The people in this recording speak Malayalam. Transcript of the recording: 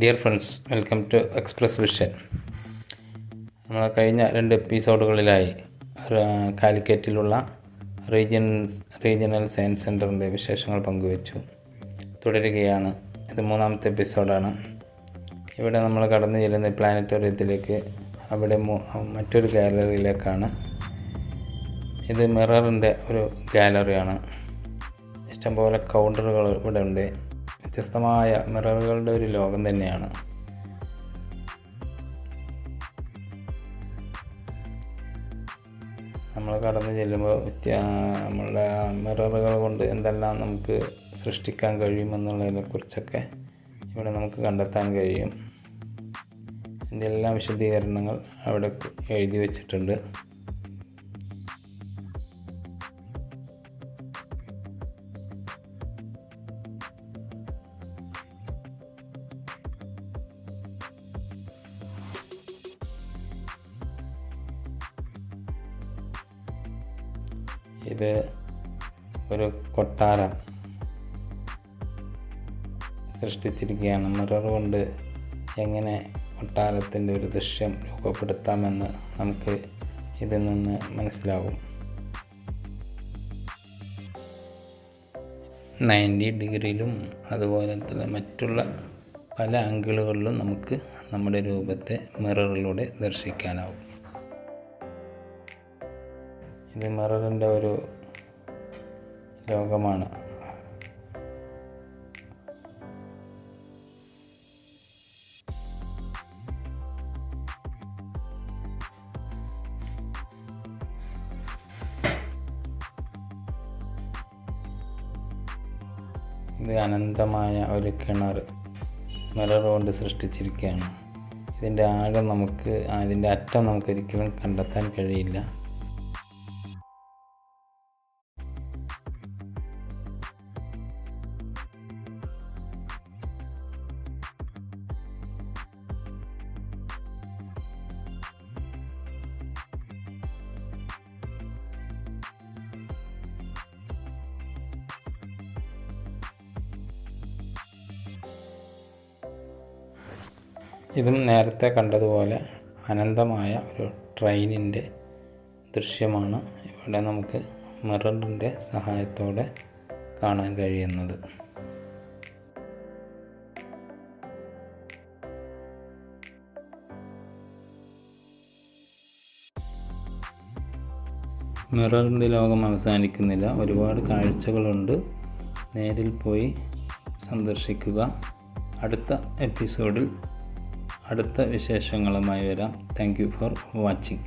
Dear friends welcome to Express Vision നമ്മൾ കഴിഞ്ഞ രണ്ട് എപ്പിസോഡുകളിലായി കാലിക്കറ്റിലുള്ള റീജിയൻ റീജിയണൽ സയൻസ് സെന്ററിന്റെ വിശേഷങ്ങൾ പങ്കുവച്ചു. തുടരുകയാണ്. ഇത് മൂന്നാമത്തെ എപ്പിസോഡാണ് ഇവിടെ നമ്മൾ കടന്നു ചെല്ലുന്ന പ്ലാനറ്റോറിയത്തിലേക്ക് അവിടെ മറ്റൊരു ഗാലറിയിലേക്കാണ് ഇത് മിററിന്റെ ഒരു ഗാലറിയാണ് ഇഷ്ടംപോലെ കൗണ്ടറുകൾ ഇവിടെ ഉണ്ട്. വ്യത്യസ്തമായ മിററുകളുടെ ഒരു ലോകം തന്നെയാണ്. നമ്മൾ കടന്നു ചെല്ലുമ്പോൾ നമ്മളുടെ മിററുകൾ കൊണ്ട് എന്തെല്ലാം നമുക്ക് സൃഷ്ടിക്കാൻ കഴിയുമെന്നുള്ളതിനെ കുറിച്ചൊക്കെ ഇവിടെ നമുക്ക് കണ്ടെത്താൻ കഴിയും. ഇതിന്റെ എല്ലാ വിശദീകരണങ്ങൾ അവിടെ എഴുതി വച്ചിട്ടുണ്ട്. ഇത് ഒരു കൊട്ടാരം സൃഷ്ടിച്ചിരിക്കുകയാണ്. മിറർ കൊണ്ട് എങ്ങനെ കൊട്ടാരത്തിന്റെ ഒരു ദൃശ്യം രൂപപ്പെടുത്താമെന്ന് നമുക്ക് ഇതിൽ നിന്ന് മനസ്സിലാകും. നയന്റി ഡിഗ്രിയിലും അതുപോലെ തന്നെ മറ്റുള്ള പല ആംഗിളുകളിലും നമുക്ക് നമ്മുടെ രൂപത്തെ മിററിലൂടെ ദർശിക്കാനാവും ഇത് മിററിന്റെ ഒരു ലോകമാണ്. ഇത് അനന്തമായ ഒരു കിണർ മിറർ കൊണ്ട് സൃഷ്ടിച്ചിരിക്കുകയാണ്. ഇതിന്റെ ആഴം നമുക്ക് അതിന്റെ അറ്റം നമുക്കൊരിക്കലും കണ്ടെത്താൻ കഴിയില്ല. ഇതും നേരത്തെ കണ്ടതുപോലെ അനന്തമായ ഒരു ട്രെയിനിന്റെ ദൃശ്യമാണ് ഇവിടെ നമുക്ക് മിററിന്റെ സഹായത്തോടെ കാണാൻ കഴിയുന്നത്. മിററിന്റെ ലോകം അവസാനിക്കുന്നില്ല. ഒരുപാട് കാഴ്ചകളുണ്ട്. നേരിൽ പോയി സന്ദർശിക്കുക. അടുത്ത എപ്പിസോഡിൽ അടുത്ത വിശേഷങ്ങളുമായി വരാം. Thank for watching